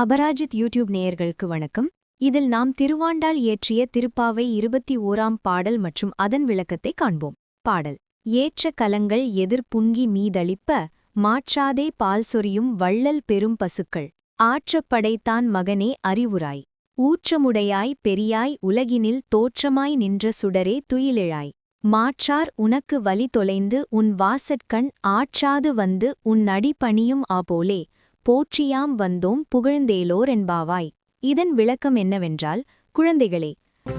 Aparajith YouTube நேயர்களுக்கு வணக்கம். இதில் நாம் திருவாண்டால் இயற்றிய திருப்பாவை இருபத்தி ஓராம் பாடல் மற்றும் அதன் விளக்கத்தை காண்போம். பாடல். ஏற்ற கலங்கள் எதிர் புங்கி மீதளிப்ப மாற்றாதே பால் சொரியும் வள்ளல் பெரும் பசுக்கள். ஆற்றப்படைத்தான் மகனே அறிவுராய். ஊற்றமுடையாய் பெரியாய் உலகினில் தோற்றமாய் நின்ற சுடரே துயிலிழாய். மாற்றார் உனக்கு வலி தொலைந்து உன் வாசற்கண் ஆற்றாது வந்து உன் அடி பணியும் ஆபோலே போற்றியாம் வந்தோம் புகழ்ந்தேலோர் என்பாவாய். இதன் விளக்கம் என்னவென்றால் குழந்தைகளே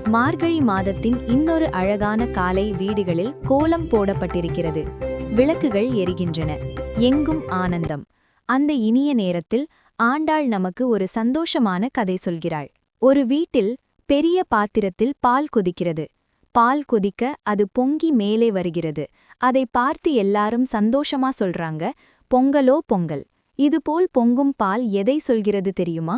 மார்கழி மாதத்தின் இன்னொரு அழகான காலை வீடுகளில் கோலம் போடப்பட்டிருக்கிறது. விளக்குகள் எரிகின்றன. எங்கும் ஆனந்தம். அந்த இனிய நேரத்தில் ஆண்டாள் நமக்கு ஒரு சந்தோஷமான கதை சொல்கிறாள். ஒரு வீட்டில் பெரிய பாத்திரத்தில் பால் கொதிக்கிறது. பால் கொதிக்க அது பொங்கி மேலே வருகிறது. அதை பார்த்து எல்லாரும் சந்தோஷமா சொல்றாங்க பொங்கலோ பொங்கல். இதுபோல் பொங்கும் பால் எதை சொல்கிறது தெரியுமா?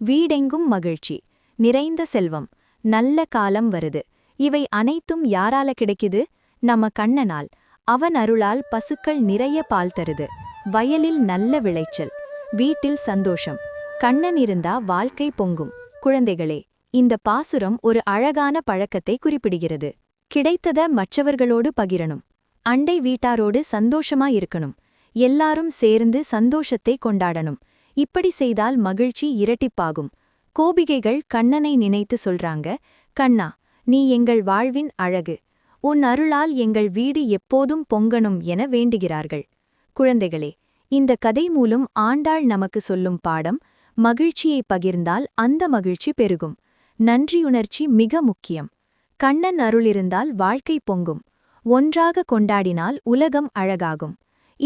வீடெங்கும் மகிழ்ச்சி நிறைந்த செல்வம் நல்ல காலம் வருது. இவை அனைத்தும் யாரால கிடைக்குது? நம்ம கண்ணனால் அவன் அருளால் பசுக்கள் நிறைய பால் தருது. வயலில் நல்ல விளைச்சல் வீட்டில் சந்தோஷம் கண்ணன் இருந்தா வாழ்க்கை பொங்கும். குழந்தைகளே இந்த பாசுரம் ஒரு அழகான பழக்கத்தை குறிப்பிடுகிறது. கிடைத்தத மற்றவர்களோடு பகிரணும். அண்டை வீட்டாரோடு சந்தோஷமா இருக்கணும். எல்லாரும் சேர்ந்து சந்தோஷத்தை கொண்டாடணும். இப்படி செய்தால் மகிழ்ச்சி இரட்டிப்பாகும். கோபிகைகள் கண்ணனை நினைத்து சொல்றாங்க கண்ணா நீ எங்கள் வாழ்வின் அழகு. உன் அருளால் எங்கள் வீடு எப்போதும் பொங்கணும் என வேண்டுகிறார்கள். குழந்தைகளே இந்த கதை மூலம் ஆண்டாள் நமக்கு சொல்லும் பாடம் மகிழ்ச்சியை பகிர்ந்தால் அந்த மகிழ்ச்சி பெருகும். நன்றியுணர்ச்சி மிக முக்கியம். கண்ணன் அருளிருந்தால் வாழ்க்கை பொங்கும். ஒன்றாக கொண்டாடினால் உலகம் அழகாகும்.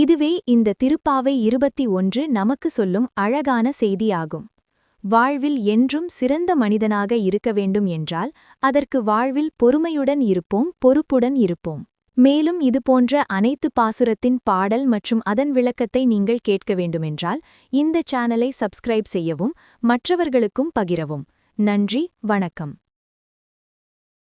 இதுவே இந்த திருப்பாவை இருபத்தி ஒன்று நமக்கு சொல்லும் அழகான செய்தியாகும். வாழ்வில் என்றும் சிறந்த மனிதனாக இருக்க வேண்டும் என்றால் அதற்கு வாழ்வில் பொறுமையுடன் இருப்போம் பொறுப்புடன் இருப்போம். மேலும் இதுபோன்ற அனைத்து பாசுரத்தின் பாடல் மற்றும் அதன் விளக்கத்தை நீங்கள் கேட்க வேண்டுமென்றால் இந்த சேனலை சப்ஸ்கிரைப் செய்யவும் மற்றவர்களுக்கும் பகிரவும். நன்றி வணக்கம்.